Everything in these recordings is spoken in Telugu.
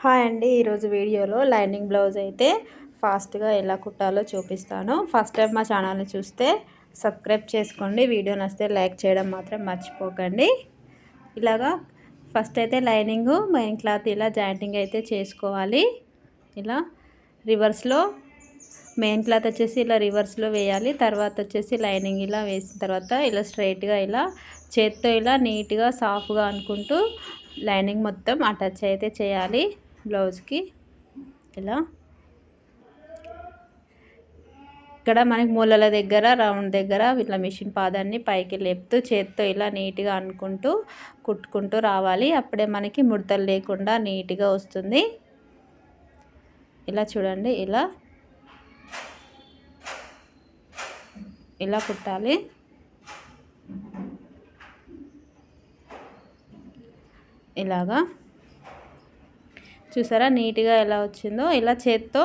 హాయ్ అండి ఈరోజు వీడియోలో లైనింగ్ బ్లౌజ్ అయితే ఫాస్ట్గా ఎలా కుట్టాలో చూపిస్తాను. ఫస్ట్ టైం మా ఛానల్ని చూస్తే సబ్స్క్రైబ్ చేసుకోండి వీడియో నచ్చితే లైక్ చేయడం మాత్రం మర్చిపోకండి. ఇలాగా ఫస్ట్ అయితే లైనింగ్ మెయిన్ క్లాత్ ఇలా జాయింటింగ్ అయితే చేసుకోవాలి. ఇలా రివర్స్లో మెయిన్ క్లాత్ వచ్చేసి ఇలా రివర్స్లో వేయాలి తర్వాత వచ్చేసి లైనింగ్ ఇలా వేసిన తర్వాత ఇలా స్ట్రైట్గా ఇలా చేత్తో ఇలా నీట్గా సాఫ్గా అనుకుంటూ లైనింగ్ మొత్తం అటాచ్ అయితే చేయాలి. బ్లౌజ్కి ఇలా. ఇక్కడ మనకి మూలల దగ్గర రౌండ్ దగ్గర ఇట్లా మిషన్ పాదాన్ని పైకి లేపుతూ చేత్తో ఇలా నీట్గా అనుకుంటూ కుట్టుకుంటూ రావాలి. అప్పుడే మనకి ముడతలు లేకుండా నీట్గా వస్తుంది. ఇలా చూడండి ఇలా. ఇలా కుట్టాలి. ఇలాగా. చూసారా? నీట్గా ఎలా వచ్చిందో? ఇలా చేత్తో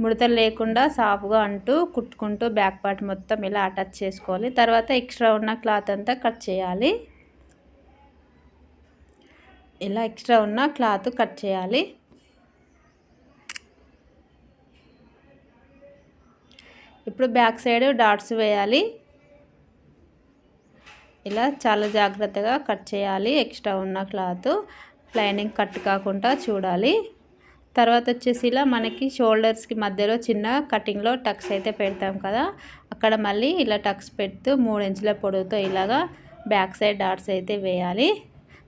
ముడతలు లేకుండా సాఫ్గా అంటూ కుట్టుకుంటూ బ్యాక్ పార్ట్ మొత్తం ఇలా అటాచ్ చేసుకోవాలి. తర్వాత ఎక్స్ట్రా ఉన్న క్లాత్ అంతా కట్ చేయాలి. ఇలా ఎక్స్ట్రా ఉన్న క్లాత్ కట్ చేయాలి. ఇప్పుడు బ్యాక్ సైడ్ డాట్స్ వేయాలి. ఇలా చాలా జాగ్రత్తగా కట్ చేయాలి ఎక్స్ట్రా ఉన్న క్లాత్. లైనింగ్ కట్ కాకుండా చూడాలి. తర్వాత వచ్చేసి ఇలా మనకి షోల్డర్స్కి మధ్యలో చిన్న కటింగ్లో టక్స్ అయితే పెడతాం కదా. అక్కడ మళ్ళీ ఇలా టక్స్ పెడుతూ మూడు ఇంచుల పొడవుతో ఇలాగా బ్యాక్ సైడ్ డాట్స్ అయితే వేయాలి.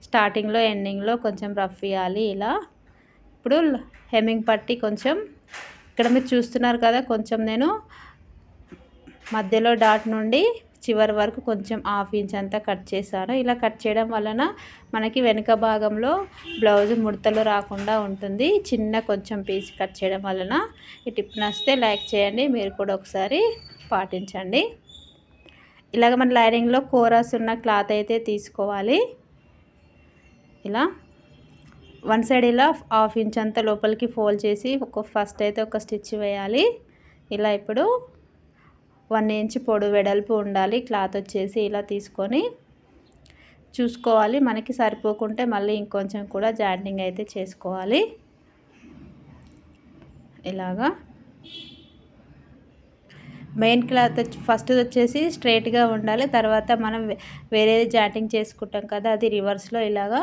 స్టార్టింగ్లో ఎండింగ్లో కొంచెం రఫ్ ఇవ్వాలి ఇలా. ఇప్పుడు హెమ్మింగ్ పట్టి కొంచెం ఇక్కడ మీరు చూస్తున్నారు కదా కొంచెం నేను మధ్యలో డాట్ నుండి చివరి వరకు కొంచెం హాఫ్ ఇంచ్ అంతా కట్ చేశాను. ఇలా కట్ చేయడం వలన మనకి వెనుక భాగంలో బ్లౌజ్ ముడతలు రాకుండా ఉంటుంది. చిన్న కొంచెం పీస్ కట్ చేయడం వలన ఈ టిప్ నచ్చితే లైక్ చేయండి మీరు కూడా ఒకసారి పాటించండి. ఇలాగ మన లైనింగ్లో కోరాస్ ఉన్న క్లాత్ అయితే తీసుకోవాలి. ఇలా వన్ సైడ్ ఇలా హాఫ్ ఇంచ్ అంతా లోపలికి ఫోల్డ్ చేసి ఒక ఫస్ట్ అయితే ఒక స్టిచ్ వేయాలి. ఇలా ఇప్పుడు వన్ ఇంచ్ పొడు వెడల్పు ఉండాలి. క్లాత్ వచ్చేసి ఇలా తీసుకొని చూసుకోవాలి. మనకి సరిపోకుంటే మళ్ళీ ఇంకొంచెం కూడా జాయింటింగ్ అయితే చేసుకోవాలి. ఇలాగా. మెయిన్ క్లాత్ ఫస్ట్ వచ్చేసి స్ట్రైట్గా ఉండాలి. తర్వాత మనం వేరేది జాయింటింగ్ చేసుకుంటాం కదా అది రివర్స్లో ఇలాగా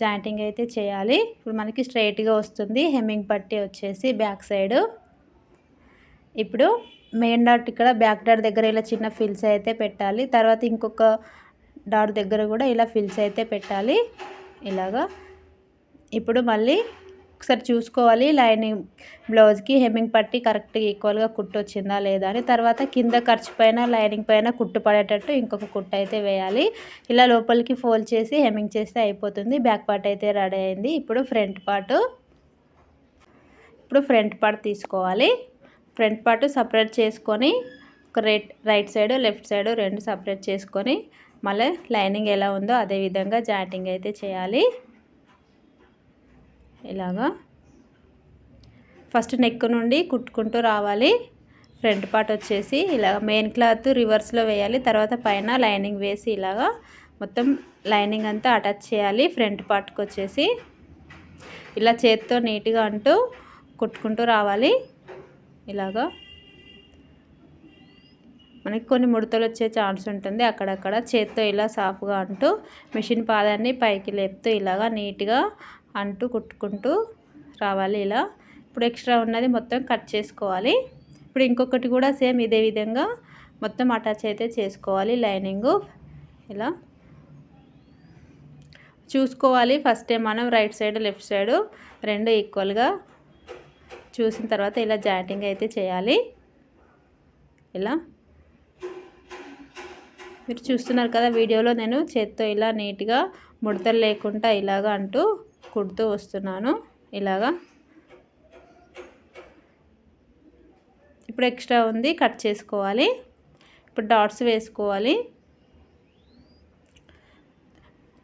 జాయింటింగ్ అయితే చేయాలి. ఇప్పుడు మనకి స్ట్రైట్గా వస్తుంది. హెమ్మింగ్ పట్టి వచ్చేసి బ్యాక్ సైడు. ఇప్పుడు మెయిన్ డాట్ ఇక్కడ బ్యాక్ డాట్ దగ్గర ఇలా చిన్న ఫిల్స్ అయితే పెట్టాలి. తర్వాత ఇంకొక డాట్ దగ్గర కూడా ఇలా ఫిల్స్ అయితే పెట్టాలి. ఇలాగా. ఇప్పుడు మళ్ళీ ఒకసారి చూసుకోవాలి. లైనింగ్ బ్లౌజ్కి హెమ్మింగ్ పట్టి కరెక్ట్గా ఈక్వల్గా కుట్టు వచ్చిందా లేదా అని. తర్వాత కింద ఖర్చు పైన లైనింగ్ పైన కుట్టు పడేటట్టు ఇంకొక కుట్టు అయితే వేయాలి. ఇలా లోపలికి ఫోల్డ్ చేసి హెమ్మింగ్ చేస్తే అయిపోతుంది. బ్యాక్ పార్ట్ అయితే రెడీ అయింది. ఇప్పుడు ఫ్రంట్ పార్ట్. ఇప్పుడు ఫ్రంట్ పార్ట్ తీసుకోవాలి. ఫ్రంట్ పార్ట్ సపరేట్ చేసుకొని ఒక right right side left side రెండు సపరేట్ చేసుకొని మళ్ళీ లైనింగ్ ఎలా ఉందో అదే విధంగా జాయింటింగ్ అయితే చేయాలి. ఇలాగా. ఫస్ట్ నెక్ నుండి కుట్టుకుంటూ రావాలి. ఫ్రంట్ పార్ట్ వచ్చేసి ఇలాగ మెయిన్ క్లాత్ రివర్స్లో వేయాలి. తర్వాత పైన లైనింగ్ వేసి ఇలాగా మొత్తం లైనింగ్ అంతా అటాచ్ చేయాలి ఫ్రంట్ పార్ట్కి వచ్చేసి. ఇలా చేత్తో నీట్గా అంటూ కుట్టుకుంటూ రావాలి. ఇలాగా మనకి కొన్ని ముడతలు వచ్చే ఛాన్స్ ఉంటుంది. అక్కడక్కడ చేత్తో ఇలా సాఫ్గా అంటూ మిషన్ పాదాన్ని పైకి లేపుతూ ఇలాగా నీట్గా అంటూ కుట్టుకుంటూ రావాలి ఇలా. ఇప్పుడు ఎక్స్ట్రా ఉన్నది మొత్తం కట్ చేసుకోవాలి. ఇప్పుడు ఇంకొకటి కూడా సేమ్ ఇదే విధంగా మొత్తం అటాచ్ అయితే చేసుకోవాలి. లైనింగు ఇలా చూసుకోవాలి. ఫస్ట్ టైం మనం రైట్ సైడ్ లెఫ్ట్ సైడ్ రెండు ఈక్వల్గా చూసిన తర్వాత ఇలా జాయింటింగ్ అయితే చేయాలి. ఇలా. మీరు చూస్తున్నారు కదా వీడియోలో నేను చేత్తో ఇలా నీట్గా ముడతలు లేకుండా ఇలాగా అంటూ కుడుతూ వస్తున్నాను. ఇలాగా. ఇప్పుడు ఎక్స్ట్రా ఉంది కట్ చేసుకోవాలి. ఇప్పుడు డాట్స్ వేసుకోవాలి.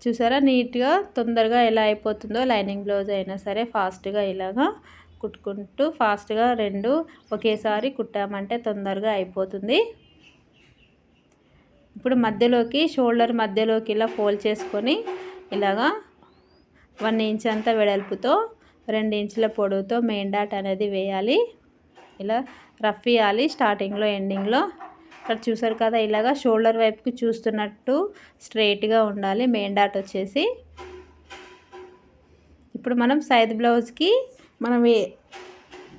చూసారా? నీట్గా తొందరగా ఎలా అయిపోతుందో లైనింగ్ బ్లౌజ్ అయినా సరే ఫాస్ట్గా ఇలాగా కుట్టుకుంటూ ఫాస్ట్గా రెండు ఒకేసారి కుట్టామంటే తొందరగా అయిపోతుంది. ఇప్పుడు మధ్యలోకి షోల్డర్ మధ్యలోకి ఇలా ఫోల్డ్ చేసుకొని ఇలాగా వన్ ఇంచ్ అంతా వెడల్పుతో రెండు ఇంచుల పొడవుతో మెయిన్ డాట్ అనేది వేయాలి. ఇలా రఫ్ ఇవ్వాలి స్టార్టింగ్లో ఎండింగ్లో. ఇక్కడ చూసారు కదా ఇలాగా షోల్డర్ వైపుకి చూస్తున్నట్టు స్ట్రైట్గా ఉండాలి మెయిన్ డాట్ వచ్చేసి. ఇప్పుడు మనం సైజ్ బ్లౌజ్కి మనం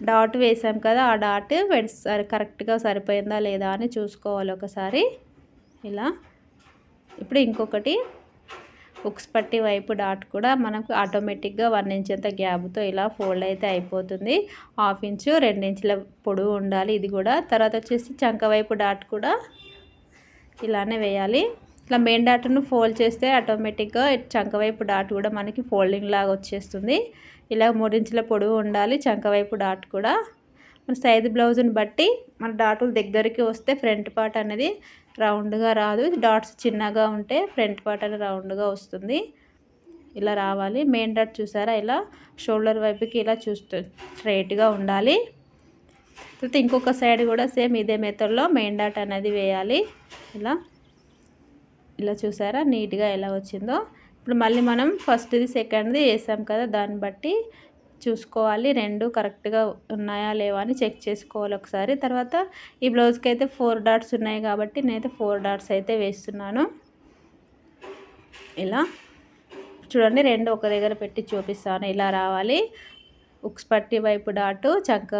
డాట్ వేసాం కదా ఆ డాట్ సరి కరెక్ట్గా సరిపోయిందా లేదా అని చూసుకోవాలి ఒకసారి. ఇలా. ఇప్పుడు ఇంకొకటి. ఉక్స్ పట్టి వైపు డాట్ కూడా మనకు ఆటోమేటిక్గా వన్ ఇంచ్ అంత గ్యాప్తో ఇలా ఫోల్డ్ అయితే అయిపోతుంది. హాఫ్ ఇంచు రెండించుల పొడవు ఉండాలి ఇది కూడా. తర్వాత వచ్చేసి చంక వైపు డాట్ కూడా ఇలానే వేయాలి. ఇట్లా మెయిన్ డాట్ను ఫోల్డ్ చేస్తే ఆటోమేటిక్గా చంక వైపు డాట్ కూడా మనకి ఫోల్డింగ్ లాగా వచ్చేస్తుంది. ఇలా మూడించుల పొడవు ఉండాలి చంక వైపు డాట్ కూడా. మన సైజ్ బ్లౌజ్ని బట్టి మన డాటులు దగ్గరికి వస్తే ఫ్రంట్ పార్ట్ అనేది రౌండ్గా రాదు. డాట్స్ చిన్నగా ఉంటే ఫ్రంట్ పార్ట్ అనేది రౌండ్గా వస్తుంది. ఇలా రావాలి. మెయిన్ డాట్ చూసారా? ఇలా షోల్డర్ వైపుకి ఇలా చూస్తూ స్ట్రైట్గా ఉండాలి. తర్వాత ఇంకొక సైడ్ కూడా సేమ్ ఇదే మెథడ్లో మెయిన్ డాట్ అనేది వేయాలి. ఇలా ఇలా చూసారా? నీట్గా ఎలా వచ్చిందో. ఇప్పుడు మళ్ళీ మనం ఫస్ట్ది సెకండ్ది వేసాం కదా దాన్ని బట్టి చూసుకోవాలి. రెండు కరెక్ట్గా ఉన్నాయా లేవా అని చెక్ చేసుకోవాలి ఒకసారి. తర్వాత ఈ బ్లౌజ్కి అయితే ఫోర్ డాట్స్ ఉన్నాయి కాబట్టి నేనైతే ఫోర్ డాట్స్ అయితే వేస్తున్నాను. ఇలా చూడండి రెండు ఒక దగ్గర పెట్టి చూపిస్తాను. ఇలా రావాలి. ఉక్స్ పట్టి వైపు డాటు చంక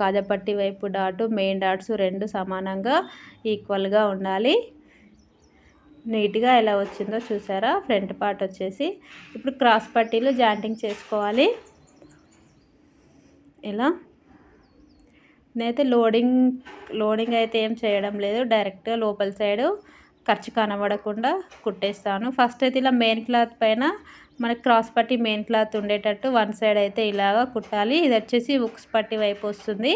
కాజపట్టి వైపు డాటు మెయిన్ డాట్స్ రెండు సమానంగా ఈక్వల్గా ఉండాలి. నీట్గా ఎలా వచ్చిందో చూసారా? ఫ్రంట్ పార్ట్ వచ్చేసి ఇప్పుడు క్రాస్ పట్టీలు జాయింటింగ్ చేసుకోవాలి. ఇలా. నేనైతే లోడింగ్ లోడింగ్ అయితే ఏం చేయడం లేదు. డైరెక్ట్గా లోపల సైడు ఖర్చు కనబడకుండా కుట్టేస్తాను. ఫస్ట్ అయితే ఇలా మెయిన్ క్లాత్ పైన మనకి క్రాస్ పట్టి మెయిన్ క్లాత్ ఉండేటట్టు వన్ సైడ్ అయితే ఇలాగా కుట్టాలి. ఇది వచ్చేసి ఉక్స్ పట్టి వైపు వస్తుంది.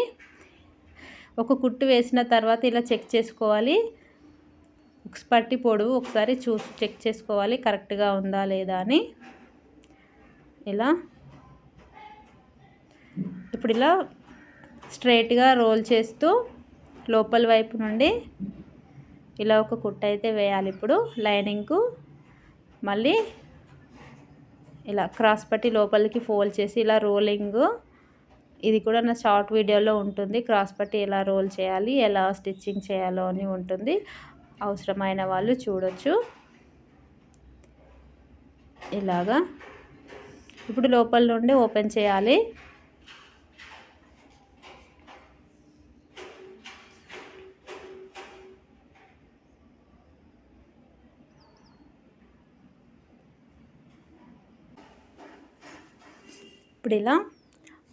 ఒక కుట్టు వేసిన తర్వాత ఇలా చెక్ చేసుకోవాలి. పట్టి పొడవు ఒకసారి చూసి చెక్ చేసుకోవాలి కరెక్ట్గా ఉందా లేదా అని. ఇలా. ఇప్పుడు ఇలా స్ట్రైట్గా రోల్ చేస్తూ లోపల వైపు నుండి ఇలా ఒక కుట్ట అయితే వేయాలి ఇప్పుడు. లైనింగ్కు మళ్ళీ ఇలా క్రాస్ పట్టి లోపలికి ఫోల్డ్ చేసి ఇలా రోలింగ్. ఇది కూడా నా షార్ట్ వీడియోలో ఉంటుంది. క్రాస్ పట్టి ఎలా రోల్ చేయాలి ఎలా స్టిచ్చింగ్ చేయాలో అని ఉంటుంది. అవసరమైన వాళ్ళు చూడొచ్చు. ఇలాగా. ఇప్పుడు లోపల నుండి ఓపెన్ చేయాలి. ఇప్పుడు ఇలా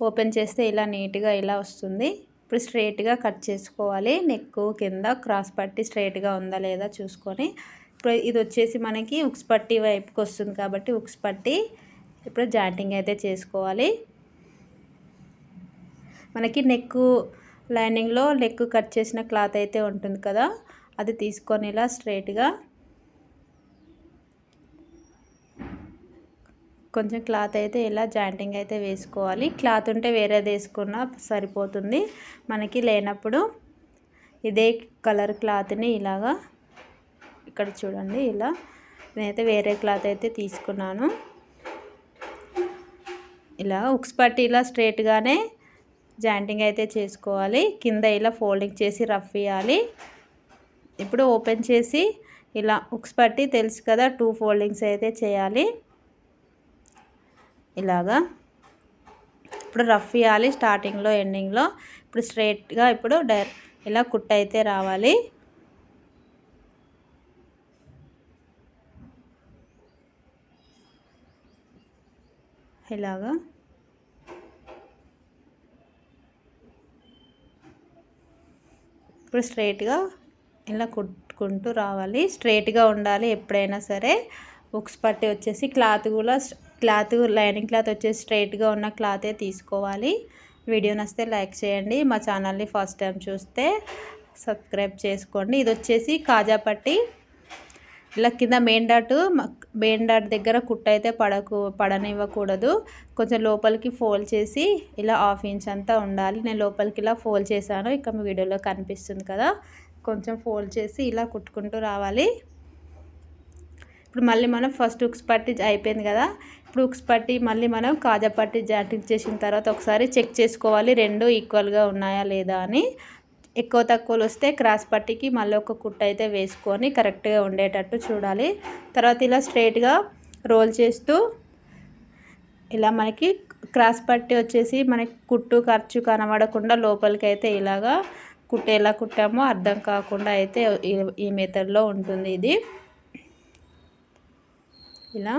ఓపెన్ చేస్తే ఇలా నీట్గా ఇలా వస్తుంది. ఇప్పుడు స్ట్రైట్గా కట్ చేసుకోవాలి. నెక్ కింద క్రాస్ పట్టి స్ట్రైట్గా ఉందా లేదా చూసుకొని. ఇప్పుడు ఇది వచ్చేసి మనకి ఉక్స్ పట్టి వైపుకి వస్తుంది కాబట్టి ఉక్స్ పట్టి ఇప్పుడు జాయింటింగ్ అయితే చేసుకోవాలి. మనకి నెక్ లైనింగ్లో నెక్ కట్ చేసిన క్లాత్ అయితే ఉంటుంది కదా. అది తీసుకొని ఇలా స్ట్రైట్గా కొంచెం క్లాత్ అయితే ఇలా జాయింటింగ్ అయితే వేసుకోవాలి. క్లాత్ ఉంటే వేరేది వేసుకున్నా సరిపోతుంది. మనకి లేనప్పుడు ఇదే కలర్ క్లాత్ని ఇలాగా ఇక్కడ చూడండి ఇలా నేనైతే వేరే క్లాత్ అయితే తీసుకున్నాను. ఇలా ఉక్స్ పట్టి ఇలా స్ట్రేట్గానే జాయింటింగ్ అయితే చేసుకోవాలి. కింద ఇలా ఫోల్డింగ్ చేసి రఫ్ ఇవ్వాలి ఇప్పుడు ఓపెన్ చేసి ఇలా ఉక్స్ పట్టి తెలుసు కదా టూ ఫోల్డింగ్స్ అయితే చేయాలి. ఇలాగా ఇప్పుడు రఫ్ ఇవ్వాలి స్టార్టింగ్లో ఎండింగ్లో. ఇప్పుడు స్ట్రైట్గా ఇప్పుడు డైర్ ఇలా కుట్ అయితే రావాలి. ఇలాగా. ఇప్పుడు స్ట్రైట్గా ఇలా కుట్టుకుంటూ రావాలి. స్ట్రైట్గా ఉండాలి ఎప్పుడైనా సరే. బుక్స్ పట్టి వచ్చేసి క్లాత్ కూడా క్లాత్ లైనింగ్ క్లాత్ వచ్చేసి స్ట్రైట్గా ఉన్న క్లాతే తీసుకోవాలి. వీడియో నచ్చితే లైక్ చేయండి. మా ఛానల్ని ఫస్ట్ టైం చూస్తే సబ్స్క్రైబ్ చేసుకోండి. ఇది వచ్చేసి కాజాపట్టి ఇలా కింద మెయిన్ డాట్ మెయిన్ డాట్ దగ్గర కుట్ట అయితే పడకు పడనివ్వకూడదు. కొంచెం లోపలికి ఫోల్డ్ చేసి ఇలా హాఫ్ ఇంచ్ అంతా ఉండాలి. నేను లోపలికి ఇలా ఫోల్డ్ చేశాను. ఇక మీ వీడియోలో కనిపిస్తుంది కదా. కొంచెం ఫోల్డ్ చేసి ఇలా కుట్టుకుంటూ రావాలి. ఇప్పుడు మళ్ళీ మనం ఫస్ట్ హుక్స్ పట్టి అయిపోయింది కదా. ఫ్రూక్స్ పట్టి మళ్ళీ మనం కాజా పట్టి జాయింటింగ్ చేసిన తర్వాత ఒకసారి చెక్ చేసుకోవాలి రెండు ఈక్వల్గా ఉన్నాయా లేదా అని. ఎక్కువ తక్కువలు వస్తే క్రాస్ పట్టికి మళ్ళీ ఒక కుట్ట అయితే వేసుకొని కరెక్ట్గా ఉండేటట్టు చూడాలి. తర్వాత ఇలా స్ట్రైట్గా రోల్ చేస్తూ ఇలా మనకి క్రాస్ పట్టి వచ్చేసి మనకి కుట్టు ఖర్చు కనబడకుండా లోపలికి అయితే ఇలాగా కుట్ట ఎలా కుట్టామో అర్థం కాకుండా అయితే ఈ మెథడ్లో ఉంటుంది ఇది. ఇలా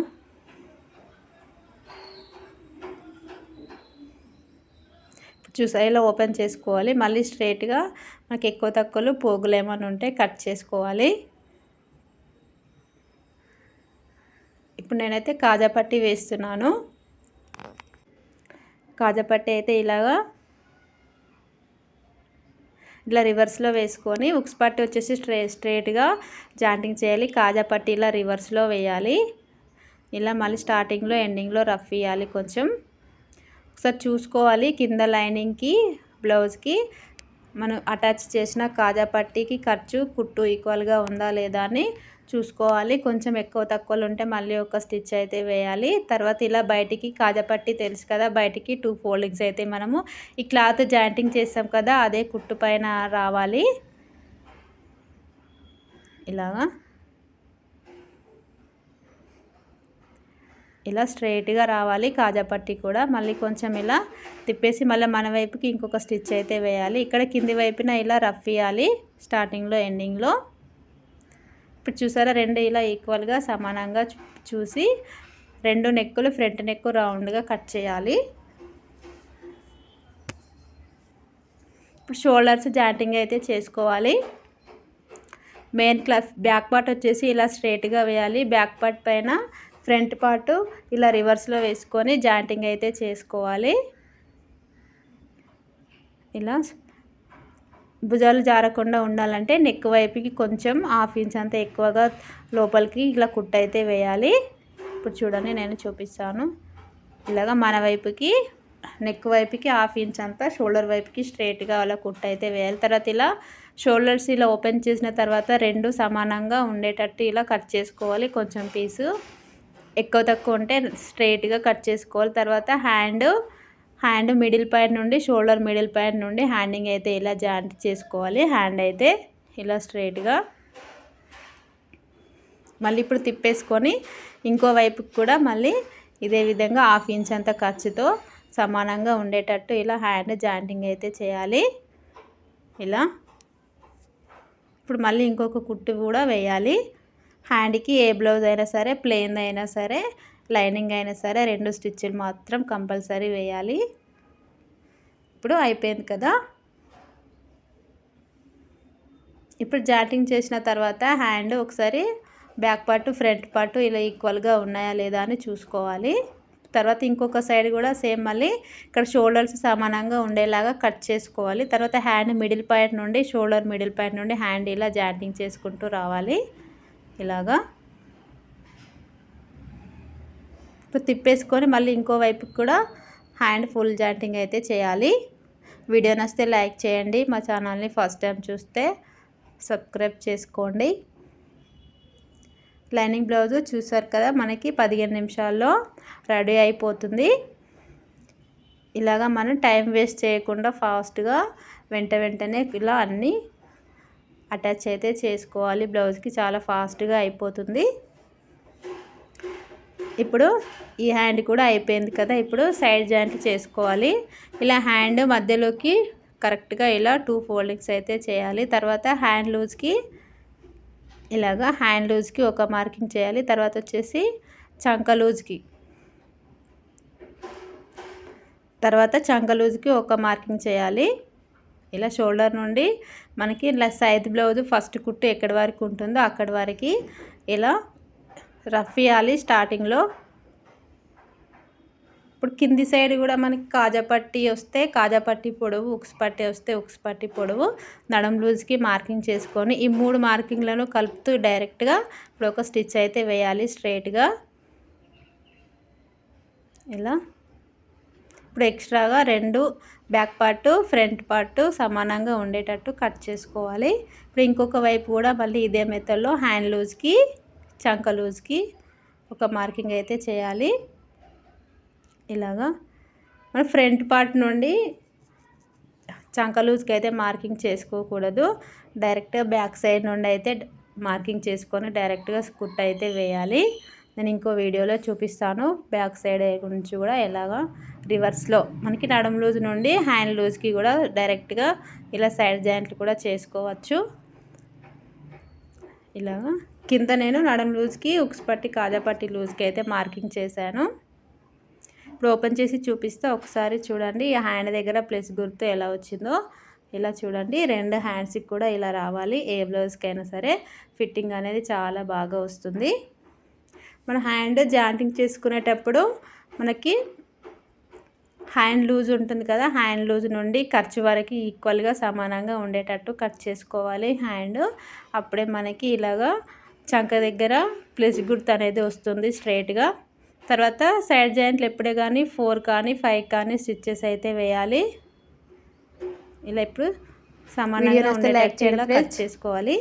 చూసా ఇలా ఓపెన్ చేసుకోవాలి. మళ్ళీ స్ట్రైట్గా మనకి ఎక్కువ తక్కువలు పోగులు ఏమైనా ఉంటే కట్ చేసుకోవాలి. ఇప్పుడు నేనైతే కాజాపట్టి వేస్తున్నాను. కాజాపట్టి అయితే ఇలాగా ఇలా రివర్స్లో వేసుకొని ఉక్స్ పట్టి వచ్చేసి స్ట్రే స్ట్రేట్గా జాంటింగ్ చేయాలి. కాజాపట్టి ఇలా రివర్స్లో వేయాలి. ఇలా మళ్ళీ స్టార్టింగ్లో ఎండింగ్లో రఫ్ ఇవ్వాలి కొంచెం. ఒకసారి చూసుకోవాలి. కింద లైనింగ్కి బ్లౌజ్కి. మనం అటాచ్ చేసిన కాజా పట్టీకి ఖర్చు కుట్టు ఈక్వల్గా ఉందా లేదా అని చూసుకోవాలి. కొంచెం ఎక్కువ తక్కువలు ఉంటే మళ్ళీ ఒక స్టిచ్ అయితే వేయాలి. తర్వాత ఇలా బయటికి కాజాపట్టి తెలుసు కదా బయటికి టూ ఫోల్డింగ్స్ అయితే మనము ఈ క్లాత్ జాయింటింగ్ చేస్తాం కదా అదే కుట్టు పైన రావాలి. ఇలాగా. ఇలా స్ట్రైట్గా రావాలి. కాజా పట్టి కూడా మళ్ళీ కొంచెం ఇలా తిప్పేసి మళ్ళీ మన వైపుకి ఇంకొక స్టిచ్ అయితే వేయాలి. ఇక్కడ కింది వైపున ఇలా రఫ్ ఇవ్వాలి స్టార్టింగ్లో ఎండింగ్లో. ఇప్పుడు చూసారా రెండు ఇలా ఈక్వల్గా సమానంగా చూసి రెండు నెక్కులు ఫ్రంట్ నెక్కు రౌండ్గా కట్ చేయాలి. ఇప్పుడు షోల్డర్స్ జాయింటింగ్ అయితే చేసుకోవాలి. మెయిన్ క్లాస్ బ్యాక్ పార్ట్ వచ్చేసి ఇలా స్ట్రైట్గా వేయాలి. బ్యాక్ పార్ట్ పైన ఫ్రంట్ పార్ట్ ఇలా రివర్స్లో వేసుకొని జాయింటింగ్ అయితే చేసుకోవాలి. ఇలా భుజాలు జారకుండా ఉండాలంటే నెక్ వైపుకి కొంచెం హాఫ్ ఇంచ్ అంత ఎక్కువగా లోపలికి ఇలా కుట్ట అయితే వేయాలి. ఇప్పుడు చూడండి నేను చూపిస్తాను. ఇలాగ మన వైపుకి నెక్ వైపుకి హాఫ్ ఇంచ్ అంతా షోల్డర్ వైపుకి స్ట్రైట్గా అలా కుట్ అయితే వేయాలి. తర్వాత ఇలా షోల్డర్స్ ఇలా ఓపెన్ చేసిన తర్వాత రెండు సమానంగా ఉండేటట్టు ఇలా కట్ చేసుకోవాలి. కొంచెం పీసు. ఎక్కువ తక్కువ ఉంటే స్ట్రైట్గా కట్ చేసుకోవాలి. తర్వాత హ్యాండ్ హ్యాండ్ మిడిల్ పాయింట్ నుండి షోల్డర్ మిడిల్ పాయింట్ నుండి హ్యాండింగ్ అయితే ఇలా జాయింట్ చేసుకోవాలి. హ్యాండ్ అయితే ఇలా స్ట్రైట్గా మళ్ళీ ఇప్పుడు తిప్పేసుకొని ఇంకో వైపుకి కూడా మళ్ళీ ఇదే విధంగా హాఫ్ ఇంచ్ అంత ఖర్చుతో సమానంగా ఉండేటట్టు ఇలా హ్యాండ్ జాయింటింగ్ అయితే చేయాలి. ఇలా ఇప్పుడు మళ్ళీ ఇంకొక కుట్టు కూడా వేయాలి. హ్యాండ్కి ఏ బ్లౌజ్ అయినా సరే ప్లెయిన్ అయినా సరే లైనింగ్ అయినా సరే రెండు స్టిచ్లు మాత్రం కంపల్సరీ వేయాలి. ఇప్పుడు అయిపోయింది కదా? ఇప్పుడు జాటింగ్ చేసిన తర్వాత హ్యాండ్ ఒకసారి బ్యాక్ పార్ట్ ఫ్రంట్ పార్ట్ ఇలా ఈక్వల్గా ఉన్నాయా లేదా అని చూసుకోవాలి. తర్వాత ఇంకొక సైడ్ కూడా సేమ్ మళ్ళీ ఇక్కడ షోల్డర్స్ సమానంగా ఉండేలాగా కట్ చేసుకోవాలి. తర్వాత హ్యాండ్ మిడిల్ పాయింట్ నుండి షోల్డర్ మిడిల్ పాయింట్ నుండి హ్యాండ్ ఇలా జాయింటింగ్ చేసుకుంటూ రావాలి. ఇలాగా ఇప్పుడు తిప్పేసుకొని మళ్ళీ ఇంకో వైపుకి కూడా హ్యాండ్ ఫుల్ జాయింటింగ్ అయితే చేయాలి. వీడియో నచ్చితే లైక్ చేయండి. మా ఛానల్ని ఫస్ట్ టైం చూస్తే సబ్స్క్రైబ్ చేసుకోండి. లైనింగ్ బ్లౌజు చూసారు కదా మనకి పదిహేను నిమిషాల్లో రెడీ అయిపోతుంది. ఇలాగా మనం టైం వేస్ట్ చేయకుండా ఫాస్ట్గా వెంట వెంటనే ఇలా అన్నీ అటాచ్ అయితే చేసుకోవాలి. బ్లౌజ్కి చాలా ఫాస్ట్గా అయిపోతుంది. ఇప్పుడు ఈ హ్యాండ్ కూడా అయిపోయింది కదా. ఇప్పుడు సైడ్ జాయింట్ చేసుకోవాలి. ఇలా హ్యాండ్ మధ్యలోకి కరెక్ట్గా ఇలా టూ ఫోల్డింగ్స్ అయితే చేయాలి. తర్వాత హ్యాండ్ లూజ్కి ఇలాగా హ్యాండ్ లూజ్కి ఒక మార్కింగ్ చేయాలి. తర్వాత వచ్చేసి చంక లూజ్కి. తర్వాత చంక లూజ్కి ఒక మార్కింగ్ చేయాలి. ఇలా షోల్డర్ నుండి మనకి ఇలా సైజ్ బ్లౌజ్ ఫస్ట్ కుట్టు ఎక్కడి వరకు ఉంటుందో అక్కడి వరకు ఇలా రఫ్ ఇవ్వాలి స్టార్టింగ్లో. ఇప్పుడు కింది సైడ్ కూడా మనకి కాజాపట్టి వస్తే కాజాపట్టి పొడవు ఉక్స్ పట్టి వస్తే ఉక్స్ పట్టి పొడవు నడం లూజ్కి మార్కింగ్ చేసుకొని ఈ మూడు మార్కింగ్లను కలుపుతూ డైరెక్ట్గా ఇప్పుడు ఒక స్టిచ్ అయితే వేయాలి స్ట్రైట్గా. ఇలా ఇప్పుడు ఎక్స్ట్రాగా రెండు బ్యాక్ పార్ట్ ఫ్రంట్ పార్ట్ సమానంగా ఉండేటట్టు కట్ చేసుకోవాలి. ఇప్పుడు ఇంకొక వైపు కూడా మళ్ళీ ఇదే మెథడ్లో హ్యాండ్ లూజ్కి చంక లూజ్కి ఒక మార్కింగ్ అయితే చేయాలి. ఇలాగా. మన ఫ్రంట్ పార్ట్ నుండి చంక లూజ్కి అయితే మార్కింగ్ చేసుకోకూడదు. డైరెక్ట్గా బ్యాక్ సైడ్ నుండి అయితే మార్కింగ్ చేసుకొని డైరెక్ట్గా కుట్ అయితే వేయాలి. నేను ఇంకో వీడియోలో చూపిస్తాను. బ్యాక్ సైడ్ నుంచి కూడా ఎలాగా రివర్స్లో మనకి నడుము లూజ్ నుండి హ్యాండ్ లూజ్కి కూడా డైరెక్ట్గా ఇలా సైడ్ జాయింట్లు కూడా చేసుకోవచ్చు. ఇలాగా కింద నేను నడుము లూజ్కి ఉక్స్ పట్టి కాజా పట్టి లూజ్కి అయితే మార్కింగ్ చేశాను. ఇప్పుడు ఓపెన్ చేసి చూపిస్తే ఒకసారి చూడండి ఈ హ్యాండ్ దగ్గర ప్లస్ గుర్తు ఎలా వచ్చిందో. ఇలా చూడండి రెండు హ్యాండ్స్కి కూడా ఇలా రావాలి. ఏ బ్లౌజ్కి అయినా సరే ఫిట్టింగ్ అనేది చాలా బాగా వస్తుంది. మన హ్యాండ్ జాయింటింగ్ చేసుకునేటప్పుడు మనకి హ్యాండ్ లూజ్ ఉంటుంది కదా హ్యాండ్ లూజ్ నుండి ఖర్చు వరకు ఈక్వల్గా సమానంగా ఉండేటట్టు కట్ చేసుకోవాలి హ్యాండ్. అప్పుడే మనకి ఇలాగా చంక దగ్గర ప్లస్ గుర్తు అనేది వస్తుంది స్ట్రైట్గా తర్వాత సైడ్ జాయింట్లు ఎప్పుడే కానీ ఫోర్ కానీ ఫైవ్ కానీ స్టిచ్చెస్ అయితే వేయాలి. ఇలా ఇప్పుడు సమానంగా ఉండేటట్టు కట్ చేసుకోవాలి.